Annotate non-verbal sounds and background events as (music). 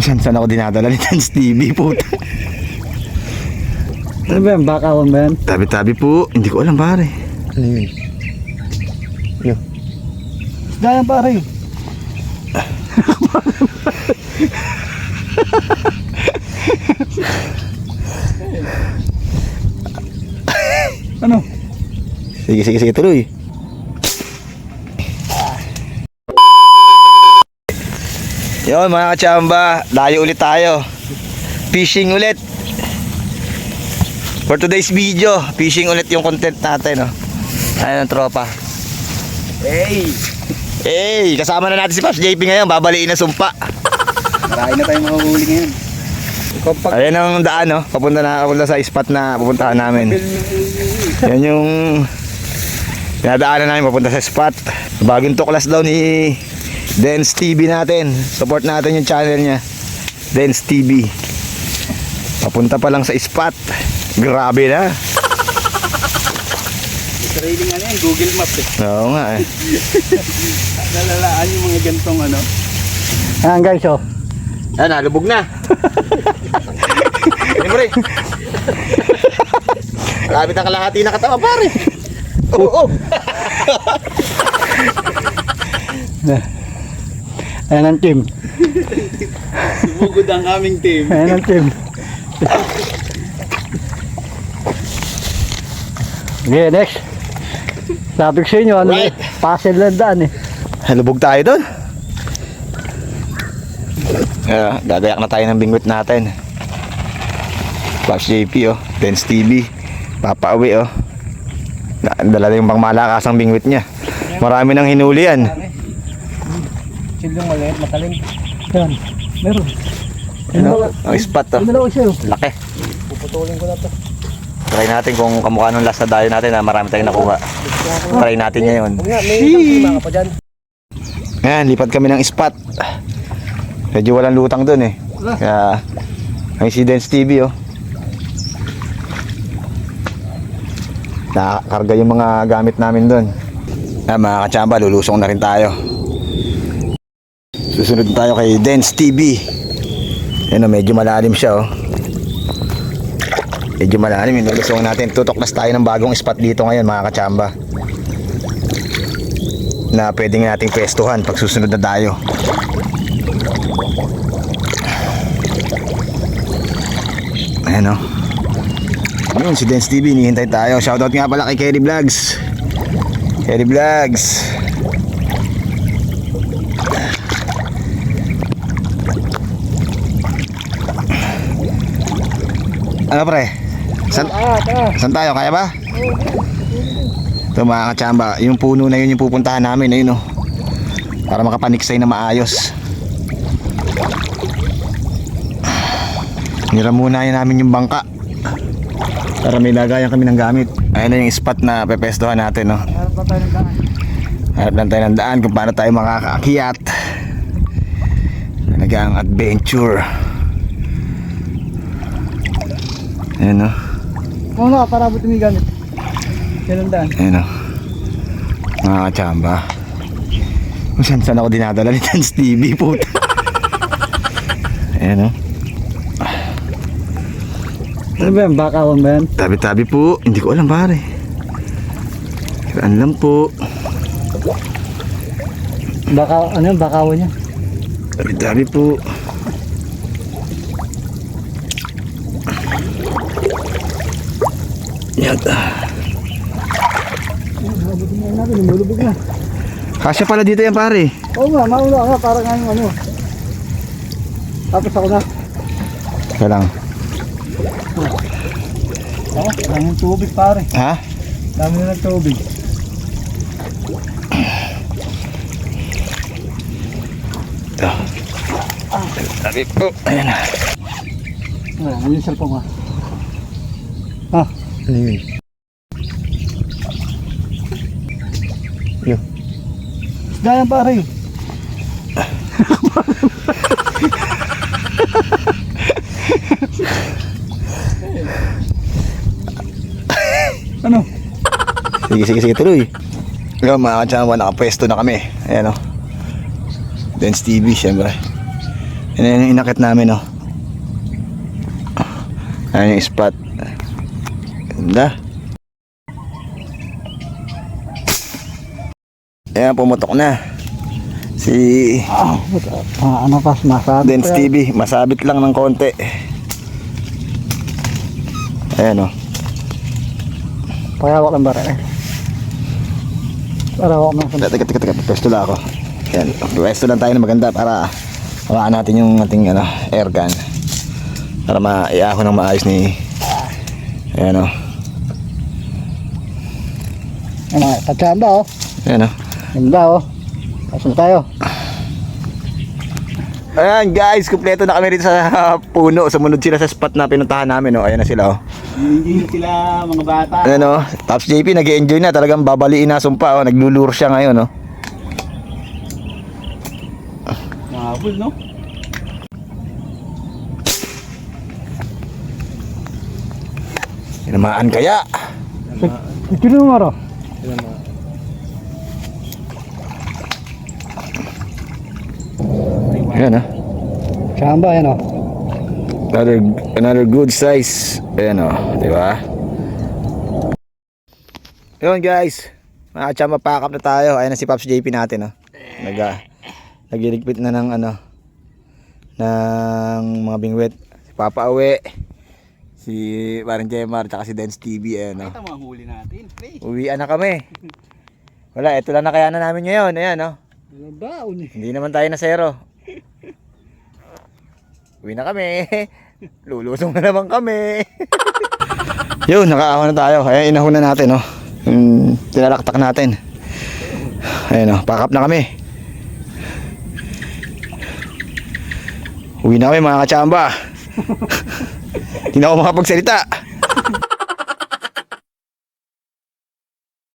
Kung saan saan ako dinadala ni Tans TV puta. Ano ba yan? Bakawan ba yan? Tabi-tabi po. Hindi ko alam pare. Ano yun? Yo. Isda yan pare. (laughs) ano? Sige, sige, sige, tuloy. Yun mga kachamba, dayo ulit tayo. Fishing ulit. For today's video, fishing ulit yung content natin. Oh. Ayun ang tropa. Hey! Hey! Kasama na natin si Pops JP ngayon, babaliin na sumpa. Marami na tayong mahuhuli ngayon. Compact. Ayan ang daan, no? Papunta na papunta sa spot na pupuntahan namin. Yan yung dinadaanan namin papunta sa spot. Bagong tuklas daw ni Dance TV natin. Support natin yung channel niya. Dance TV. Papunta pa lang sa spot. Grabe na. Sariling ano yan, Google Maps eh. Oo nga eh. (laughs) Nalalaan yung mga gantong ano. Ayan guys oh. Ah, nalubog na. Rin. Malapit ang kalahati na katawa pare. Oo. Oh, (laughs) Ayan ang team. Bugod ang aming team. Ayan ang team. Okay, next. Sabi ko sa inyo, ano Right. eh, puzzle lang daan eh. Lubog tayo doon. Yeah, gagayak na tayo ng bingwit natin. Pops JP oh, Dance TV. Papauwi oh. Da- Dala na yung pang malakasang bingwit niya. Marami nang hinuli yan. Sildong maliit, matalim. Yan, meron. Ano? Ang spot oh. Ano siya oh. Laki. Puputulin ko na to. Try natin kung kamukha nung last na dayo natin na marami tayong nakuha. Try natin ngayon. Nga, may isang lima ka pa dyan. Ayan, lipat kami ng spot. Medyo walang lutang doon eh. Kaya, may si Dance TV oh. Nakakarga yung mga gamit namin doon. Ah, mga kachamba, lulusong na rin tayo. Susunod tayo kay Dance TV. Ayan oh, medyo malalim siya oh. Medyo malalim yung lulusong natin. Tutoklas tayo ng bagong spot dito ngayon mga kachamba na pwede nga nating pwestuhan pag susunod na tayo. Ayan o. Yun, si Dance TV, hinihintay tayo. Shoutout nga pala kay Kerry Vlogs. Kerry Vlogs. Ano pre? San, Ah, tara. Saan tayo? Kaya ba? Ito mga kachamba, yung puno na yun yung pupuntahan namin, ayun oh. Para makapaniksay na maayos. Nira muna yun namin yung bangka. Para may lagayan kami ng gamit. Ayun na yung spot na pepestohan natin, no. Harap lang tayo ng daan kung paano tayo makakaakyat. Talagang adventure. Ayun, no. Oo nga, para gamit. Yan ang daan. Ayan o. Mga kachamba. Kung saan saan ako dinadala ni Tans TV puta. Ayan o. Ano ba yan? Bakawan ba yan? Tabi-tabi po. Hindi ko alam pare. Saan lang po. Baka, ano yan? Bakawan yan. Tabi-tabi po. Na. Kasya pala dito yan pare. Oo nga, mauna nga, para nga ano. Tapos ako na. Kaya lang. Oo, dami ng tubig pare. Ha? Dami na ng tubig. Tabi po. Ayan na. Ah, ano yung cellphone ko? Ah, Ano yun? Yan pare. ano? Sige, sige, sige, tuloy. Ngayon mga katsama, nakapwesto na kami. Ayan o. Dance TV, syempre. Yan yung inakit namin, oh. Ayan yung spot. Ganda. Ayan, pumutok na. Si ano pa, masabi. Dance TV, masabit lang ng konti. Ayan, oh. Pahawak ng bara eh. Pahawak ng Teka, teka, teka, teka. Pwesto lang ako. Yan. Pwesto lang tayo na maganda para hawakan natin yung ating ano, air gun. Para maiahon ng maayos ni... Ayan o. Ano, katsamba oh. Ayan o. Ganda oh. Asan tayo? Ayan guys, kumpleto na kami rito sa (laughs) puno. Sumunod sila sa spot na pinuntahan namin. Oh. Ayan na sila. Oh. Hindi sila mga bata. Ayan o. Tops JP, nag enjoy na. Talagang babaliin na sumpa. Oh. Naglulure siya ngayon. Oh. Nakabul, no? Tinamaan kaya. Ito na maro. Ayan oh. Katsamba yan oh. Another, another good size. Ayan o, di ba? Yun guys. Mga chama pack up na tayo. Ayan na si Pops JP natin. Oh. Nag, uh, nagiligpit na ng ano ng mga bingwit. Si Papa Awe. Si Parang Jemar. Tsaka si Dance TV. Ayan o. Ito mga huli natin. Uwian na kami. Wala, ito lang nakayanan namin ngayon. Ayan o. Baon eh. Hindi naman tayo na zero. Uwi na kami. (laughs) Lulusong na naman kami. (laughs) Yun, nakaahon na tayo. Ayan, inahon na natin, no. Yung tinalaktak natin. Ayan, no. Pack up na kami. Uwi na kami, mga kachamba. (laughs) Hindi na ako makapagsalita.